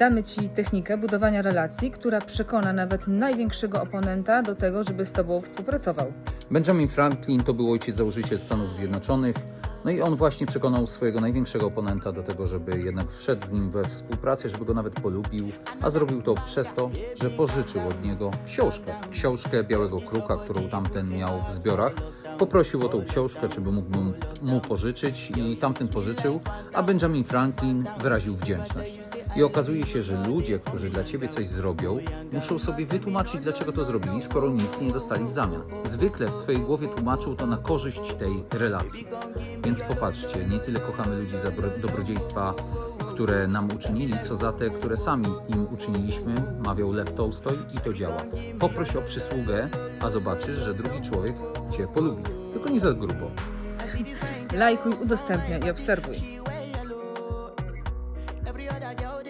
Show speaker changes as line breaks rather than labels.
Damy Ci technikę budowania relacji, która przekona nawet największego oponenta do tego, żeby z Tobą współpracował.
Benjamin Franklin to był ojciec założyciel Stanów Zjednoczonych. No i on właśnie przekonał swojego największego oponenta do tego, żeby jednak wszedł z nim we współpracę, żeby go nawet polubił, a zrobił to przez to, że pożyczył od niego książkę. Książkę Białego Kruka, którą tamten miał w zbiorach. Poprosił o tą książkę, czy by mógł mu- pożyczyć i tamten pożyczył, a Benjamin Franklin wyraził wdzięczność. I okazuje się, że ludzie, którzy dla ciebie coś zrobią, muszą sobie wytłumaczyć, dlaczego to zrobili, skoro nic nie dostali w zamian. Zwykle w swojej głowie tłumaczą to na korzyść tej relacji. Więc popatrzcie, nie tyle kochamy ludzi za bro- dobrodziejstwa, które nam uczynili, co za te, które sami im uczyniliśmy, mawiał Lew Tolstoj i to działa. Poproś o przysługę, a zobaczysz, że drugi człowiek cię polubi. Tylko nie za grubo.
Lajkuj, udostępniaj i obserwuj. every other girl.